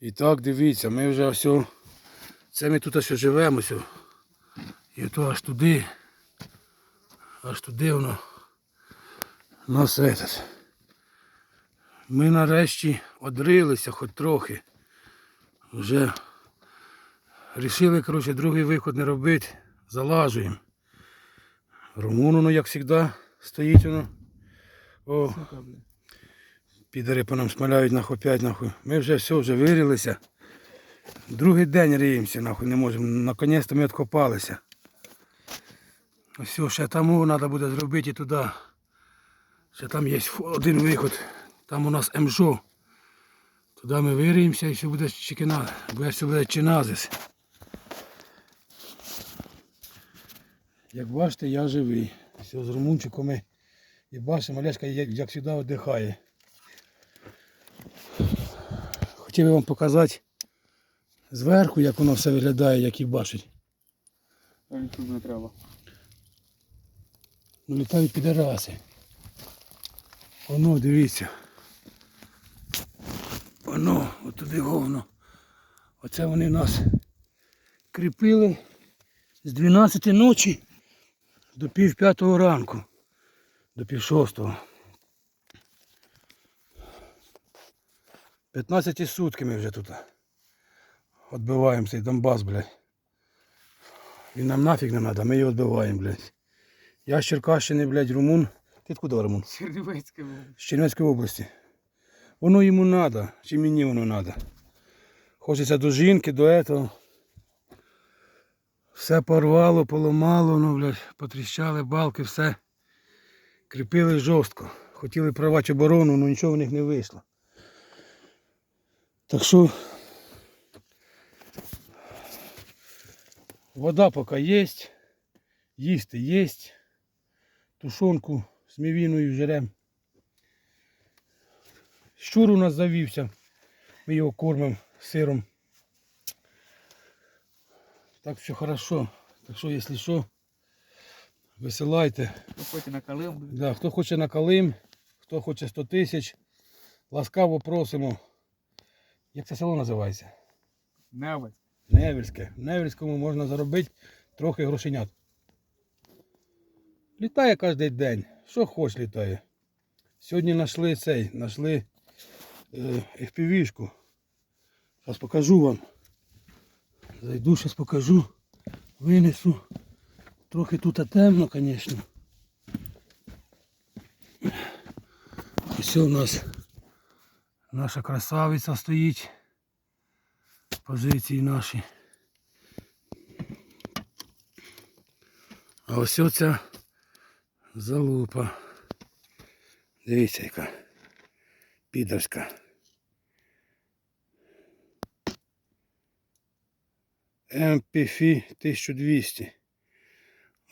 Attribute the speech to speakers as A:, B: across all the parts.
A: І так, дивіться, ми вже все. Це ми тут ще живемо. І то аж туди. Аж туди воно. Нас этот. Ми нарешті одрилися хоч трохи. Вже рішили, коротше, другий виход не робити. Залажуємо. Румун, воно, як завжди, стоїть воно. О, підари по нам смаляють нахуй опять нахуй. Ми вже все, вже вирілися. Другий день риємося, нахуй не можемо. Наконець-то ми відкопалися. Все, ще тому треба буде зробити туди. Ще там є один виход. Там у нас МЖО. Туди ми виріємося і все буде чекіна. Буде все буде чиназис. Як бачите, я живий. Все, з румунчиком. І бачимо, Олешка, як завжди віддихає. Хотів би вам показати зверху, як воно все виглядає, як і бачить.
B: Тут не треба.
A: Ну літають підараси. Воно, дивіться. Воно, от туди говно. Оце вони нас кріпили з 12 ночі до пів п'ятого ранку. До пів шостого. 15 сутки ми вже тут. Отбиваємо цей Донбас, блядь. Він нам нафіг не треба, ми його відбиваємо, блядь. Я з Черкащини, блядь, румун. Ти откуда румун?
B: Чернівецьке було.
A: З Чернівецької області. Воно йому треба, чи мені воно треба. Хочеться до жінки, до этого. Все порвало, поламало, ну, блядь, потріщали балки, все. Кріпили жорстко. Хотіли провати оборону, але нічого в них не вийшло. Так що вода поки є, їсти є. Тушонку з мівіною жерем. Щур у нас завівся. Ми його кормимо сиром. Так все хорошо. Так що, якщо що, висилайте.
B: Виходьте на калим.
A: Да, хто хоче на Калим, хто хоче 100 тисяч, ласкаво просимо. Як це село називається?
B: Невець.
A: Невельське. В Невельському можна заробити трохи грошенят. Літає кожен день. Що хоч літає. Сьогодні знайшли цей, знайшли е, FPV-шку. Зараз покажу вам. Зайду, зараз покажу. Винесу. Трохи тут темно, звісно. Ось у нас наша красавиця стоїть. Позиції наші. А ось оця залупа. Дивіться яка. Підерська. МПФ 1200.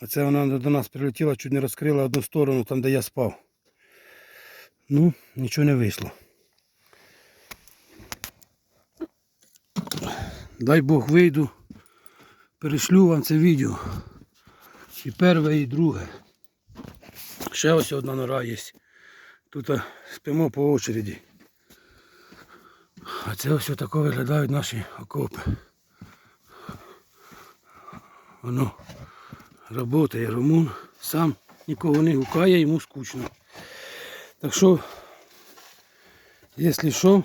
A: Оце вона до нас прилетіла, чуть не розкрила одну сторону, там де я спав. Ну, нічого не вийшло. Дай Бог вийду, перешлю вам це відео. І перше, і друге. Ще ось одна нора є. Тут спимо по очереді. А це ось тако виглядають наші окопи. Воно працює румун, сам нікого не гукає, йому скучно. Так що, якщо що,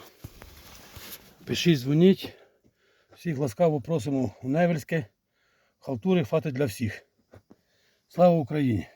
A: пишіть, дзвоніть. Всіх ласкаво просимо у Невельське. Халтури хватить для всіх. Слава Україні!